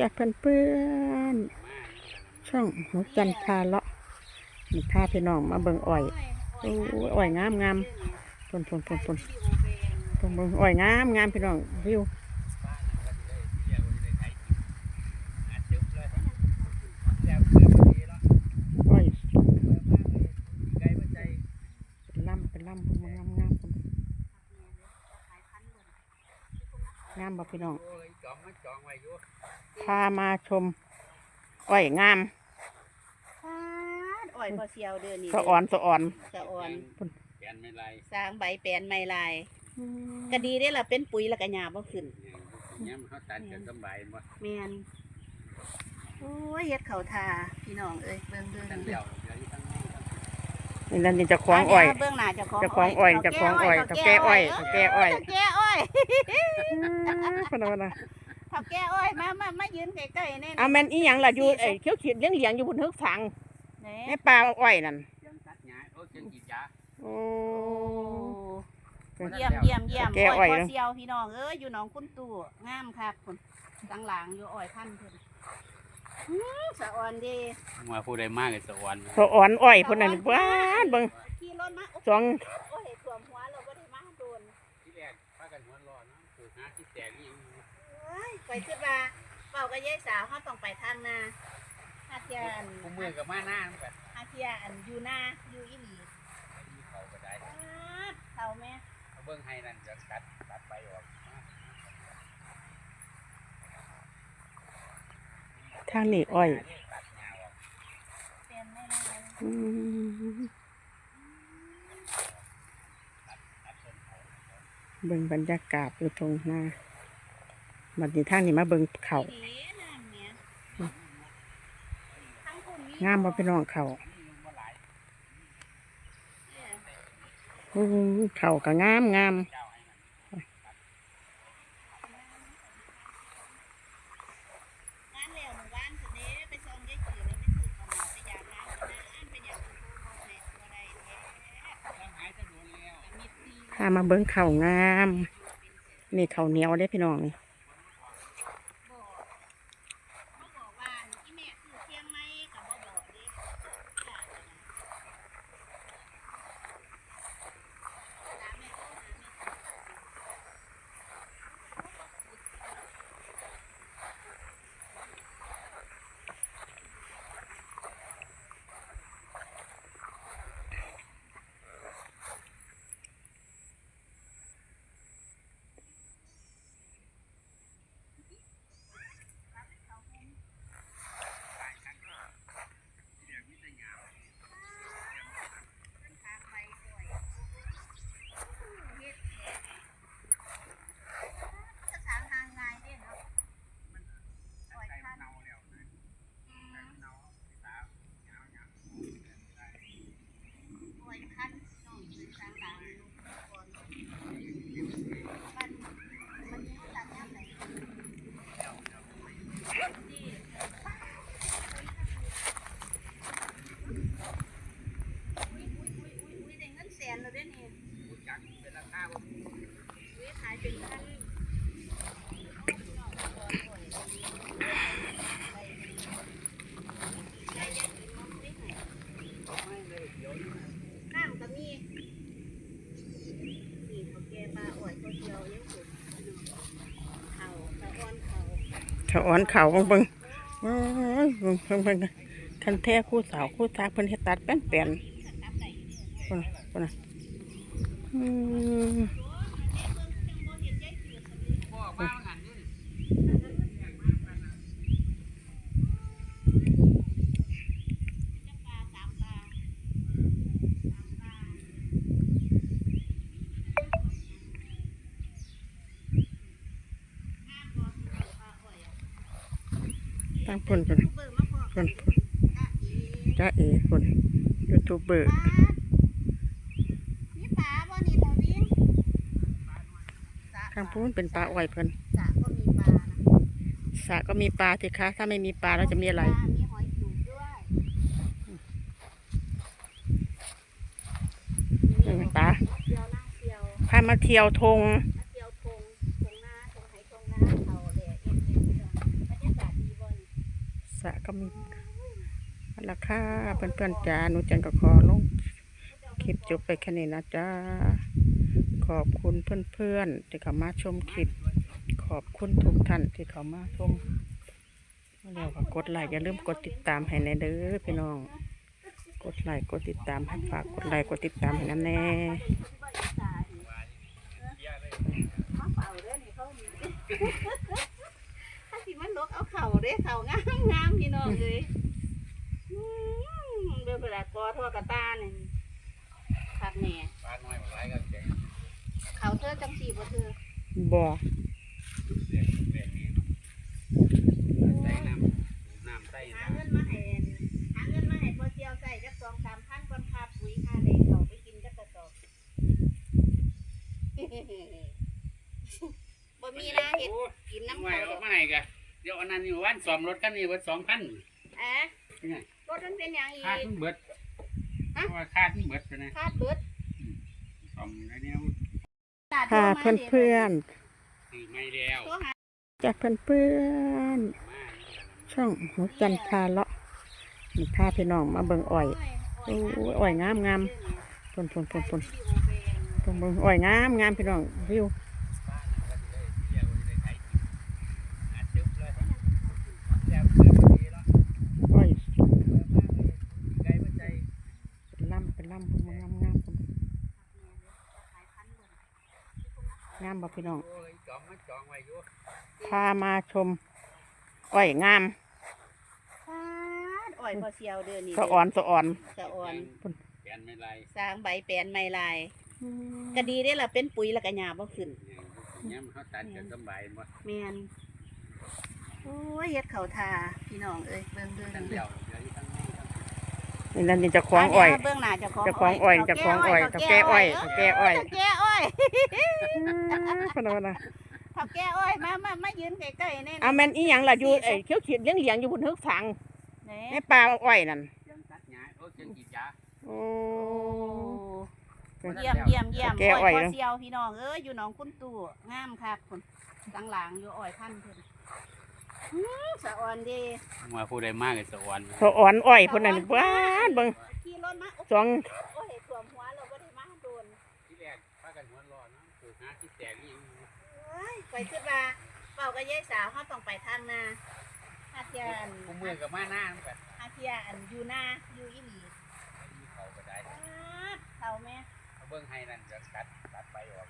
จ้ะเพื่อนๆช่องหนูจันพาเลาะนี่พาพี่น้องมาเบิ่งอ้อยโอ้ยอ้อยงามงามปนปนปนปนปนเบิ่งอ้อยงามงามพี่น้องวิวอ้อยเป็นลำเป็นลำพุ่นงามงามพุ่นงามบ่พี่น้องพามาชมอ้อยงามฟาดอ่อยพอเสียวเดือนนี้สะอ่อนสะอ่อนสะอ่อนแกนไม่ไรสร้างใบแปลนไม้ลายก็ดีได้อล่ะเป็นปุ๋ยแล้วก็หญ้าบ่ขึ้นเนี่ยมันเขาตัดกันสบายหมดแม่นโอ้ยเฮ็ดเขาทาพี่น้องเอ้ยเบิ่งเบิ่งทั้งเดียวเดี๋ยวนี้ทั้งนี้นี่นั่นนี่เจะคล้าของอ้อยเเบื้องหน้าเจ้าของเจ้าของอ้อยเจ้าของอ้อยเจ้าแก่อ้อยเจ้าแก่อ้อยเจ้าแก่อ้อยพนันนะ เจ้าแก่อ้อยมามามายืนใกล้ๆแน่เอาแม่นอีหยังล่ะอยู่ไอ้เขียวขีดเลี้ยงเลี้ยงอยู่บนทึกสังแหน่ในป่าอ้อยนั่นเครื่องตัดหญ้าโอ้เครื่องกรีดยาโอ้โอ้ เยี่ยมเยี่ยมเยี่ยมแก่อ้อยพอนะเสียวพี่น้องเอ้ยอยู่หนองคุณตู่งามคักพุ่นตังหลังอยู่อ้อยพันธุ์เพิ่นอื้อสะอ่อนเดีมาผู้ใดมากเลยสวรรค์สะอ่อนอ้อยพุ่นนั่นบ้านเบิ่งขี่รถมาโอ้สอง เอ้ยไปคิดว่าเป่ากับยายสาวเฮาต้องไปทางนาหาเทียนกูมือกับมาหน้ามันแบบหาเทียอันอยู่นาอยู่อีหลีมีเขาก็ได้ป๊าดเฒ่าแม่เอาเบิ้งให้นั่นจะตัดตัดไปออกทางนี้อ้อยตัดหญ้าออกเป็นไม่ได้ อืมเบิ่งบรรยากาศอยู่ตรงหน้า บัดนี้ทางนี้มาเบิ่งเขาดีน้ำเนี่ยทั้งคุณมีงามบ่พี่น้องเขาอืมเขาก็งามงามงานแล้วหมู่บ้านสุดเด้ไปซองยายจือเลยไปซื้อข้าวหมาไปยามน้ำนะอันเป็นอย่างคุณครูบอกแม่บ่ได้แท้ต้องหายจะโดนแล้วมีตีพามาเบิ่งเขางาม นี่เขาวเหนียวได้พี่น้องนี่ ถอ่อนเข่าเบิ่งเบิ่งเบิ่งเบิ่งคันแท้คู่สาวคู่ตาเพิ่นเฮ็ดตัดแป้นแป้นตับไหลเนี่ยนน่ะพุ่นะอืม พ่อว่าหันนี่ จะปลาสามปลาสามปลาห้ามบอกปลาอ่อยอะ ทางพุ่นพุ่นเบอร์มาพอพุ่นพุ่นอะอีจ้าเอ๋พุ่นยูทูบเบอร์ปลานี่ปลาบ่นี่ทวีสระทางพุ่นเป็นปลาอ้อยเพิ่นสระก็มีปลานะสระก็มีปลาสิคะ ถ้าไม่มีปลาแล้วจะมีอะไรปลามีหอยจูบด้วยเออปลาเที่ยวนั่งเที่ยวพามาเที่ยวทง มาเที่ยวทงทงนาทงไหทงนาเขาเลยเอ็นเอ็นเอ็นบรรยากาศดีะก็มีราคาเพื่อนๆจ้าหนูจันก็ขอลงคลิปจบไปแค่นี้นะจ้าขอบคุณเพื่อนๆที่เข้ามาชมคลิป ขอบคุณทุกท่านที่เข้ามาชมแล้วก็กดไลค์อย่าลืมกดติดตามให้ในเด้อพี่น้อง กดไลค์กดติดตามให้ฝากกดไลค์กดติดตามให้นั่นแน่ เข่าเด้อเข่างามงามพี่น้องเลยอืมเดินไปละกอทั่วกระตาเนี่ยคักแหน่ปลาน้อยมาหลายก็แก่เขาเธอจังสีบ่เธอบ่เสียงเสียงนี่เนาะใส่น้ำน้ำใส่หาน้ำเงินมาให้หาเงินมาให้พอเจียวใส่จักสองสามพันก่อนค่าปุ๋ยค่าแรงเขาไปกินจักกระสอบบ่มีนะเห็ดกินน้ำไม่เขาเอาเด้อมาให้กัน เดี๋ยวอันนั้นนี่วันซ้อมรถคันนี้วันสองพันอะไงรถมันเป็นอย่างอีค่ากทั้งเบิดเพราะว่าค่าทั้งเบิดนะคาดเบิดซ้อมได้แนวพาเพื่อนสี่ไม่แล้วโทรหาๆจากเพื่อนๆช่องหัวจันทร์พาเลาะนี่พาพี่น้องมาเบิ่งอ้อยโอ้ยอ้อยงามงามพนพนพนพนพนเบิ่งอ้อยงามงามพี่น้องวิวอ้อยเป็ นลำเป็นงามงามพุ่นงามบ่พี่น้องพามาชมอ้อยงามอ้อยพอเสียวเด้อนี่สะอ่อนสะอ่อนสะอ่อนแกนไม่ไรสร้างใบแปนไม่ลายก็ดีได้ล่ะเป็นปุ๋ยล้วก็หญ้าบ่ขึ้นเนี่ยมันเขาตัดกันสบายหมดแม่นโอ้ยเฮ็ดเข่าทาพี่น้องเอ้ยเบิ่งเบิ่ง นี่นั่นนี่เจะคล้าของอ้อยเบิ่งหน้าเจ้าของเจ้าของอ้อยเจ้าของอ้อยเจ้าแก่อ้อยเจ้าแก่อ้อยเจ้าแก่อ้อยพนว่านะเจ้าแก่อ้อยมามามายืนใกล้ๆนี่เอาแม่นอีหยังล่ะอยู่ไอ้เขียวเขียดเลี้ยงเลี้ยงอยู่บนเฮือกสังแหน่ในป่าอ้อยนั่นเชียงตัดหญ้าโอ้เชียงกีดยาโอ้เยี่ยมเยี่ยมเยี่ยมแก่อ้อยพอเนอะเสียวพี่น้องเอ้ยอยู่หนองคุณตู่งามคักพุ่นตังหลังอยู่อ้อยพันธุ์เพิ่นอื้อ สะอ่อนเดีมาผู้ใดมากกับสวรรค์สะอ่อนอ้อยพุ่นนั่นบ้านเบิ่งขี่รถมาโอ้สองโอ้ยท่วมหัวเราบ่ได้มาโดนที่แรกพากันหัวร้อนเนาะปลูกหาที่แตกนี่เอ้ยไปคิดว่าเป่ากับยายสาวเฮาต้องไปทางนาหาเทียนผู้มือกับมาหน้ามันกันหาเทียนอยู่นาอยู่อีหลีมีเขาก็ได้ป๊าดเฒ่าแม่เอาเบิ้งให้นั่นจะตัดตัดไปออก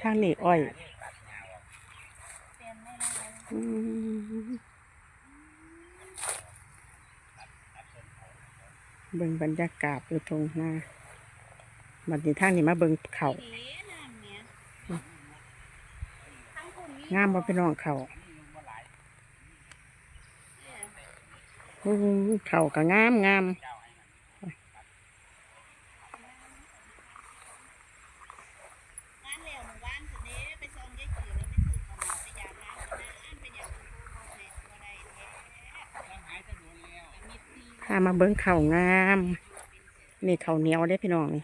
ทางนี้อ้อยเป็นไม่ได้อืมเบิ่งบรรยากาศอยู่ตรงหน้าบัดนี้ทางนี้มาเบิ่งเขาวดีน้ำเนี่ยทั้งคุณมีงามบ่พี่น้องเขาเขาก็งามงาม งานแล้วหมู่บ้านสิเด้ไปส่งยายจือแล้วไปซื้อข้าวหมาไปยามน้ำกันนะอันเป็นอย่างคุณครูบอกแม่บ่ได้แท้ แล้วหายจะโดนแล้ว มิตรดี พามาเบิ้งเขางาม นี่เขาเหนียวได้พี่น้องนี่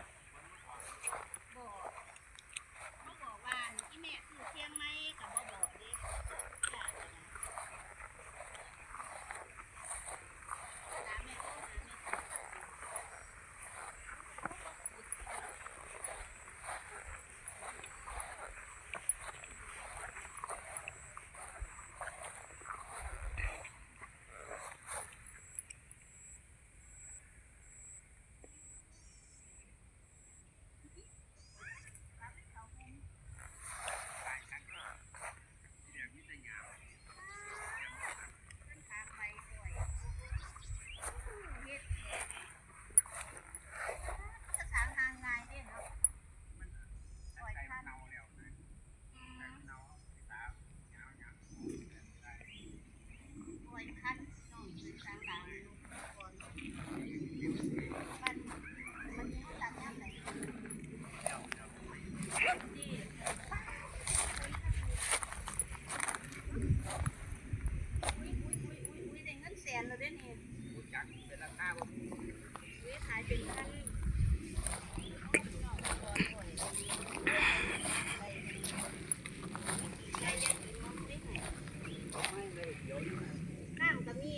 น้ำก็มี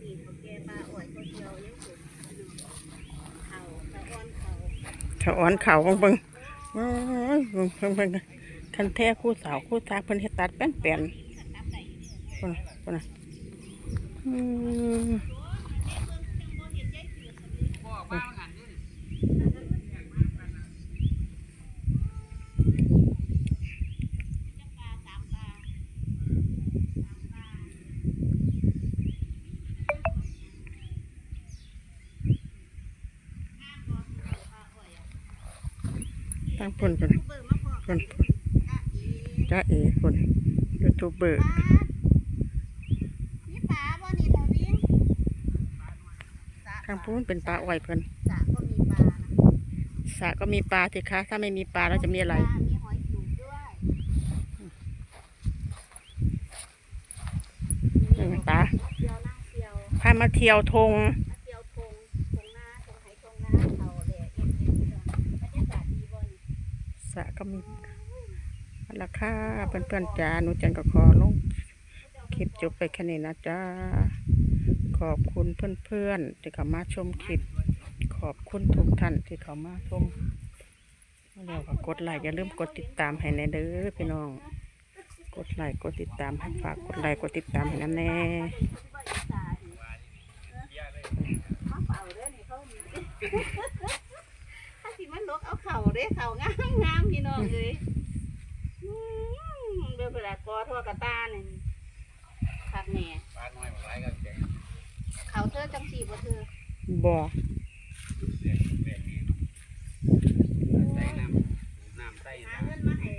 นี่เขาปลาอ่อยเเดียวยังสุดเขาตะอ้อนเขาตะอ้อนเขาบังบังบังบังคันแท้คู่สาวคู่สาเพิ่นเฮ็ดตัดแป้นแป้นคนนะคนนะอืม ตั้งเพิ่นเพิ่นเบิ่งมาพอเพิ่นเพิ่นจ้าเอ๋คนยูทูบเบอร์นี่ปลาบ่นี่บ่วิ่งสระทางพูนเป็นปลาอ้อยเพิ่นสระก็มีปลานะสระก็มีปลาสิคะถ้าไม่มีปลาเราจะมีอะไรปลามีหอยจูบด้วยเออปลาเที่ยวนั่งเที่ยวพามาเที่ยวทงมาเที่ยวทงทงนาทงไหทงนาเขาแหละเอ็นเอ็นเอ็นบรรยากาศดีบ่นี่ ส ระก็มีราคาเพื่อนๆจ้าหนูจันก็ขอลงคลิปจบไปแค่นี้นะจ้าขอบคุณเพื่อนๆที่เข้ามาชมคลิป ขอบคุณทุกท่านที่เข้ามาชมแล้วก็กดไลค์อย่าลืมกดติดตามให้แน่เด้อพี่น้อง กดไลค์กดติดตามให้ฝากกดไลค์กดติดตามให้นั่นแน่าเเอาเข่าเด้เข่างามงามพี่น้องเลยอืมเดี๋ยวเวลากอทั่วกระตาเนี่ยคักแหน่ปลาน้อยมาหลายก็แก่เขาเธอจังสีบ่เธอบ่แดงแดงนี่เนาะใส่น้ำสูบน้ำใส่หาน้ำเงินมาให้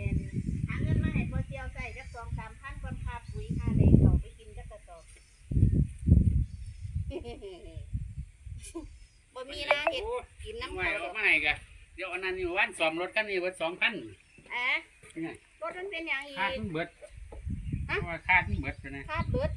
หาเงินมาให้พอเที่ยวใส่จักสองสามพันก่อนค่าปุ๋ยค่าแรงเขาไปกินจักกระสอบบ่มีนะเห็ดกินน้ำไม่เขาเอามาให้กะเดี๋ยวอันนั้นอยู่วันสอมรถคันนี้เบิดสองพันอะเป็นไงรถมันเป็นอย่างอีค่าดกมันเบิดเพราะว่าค่าดมันเบิดไปนะ คาดเบิด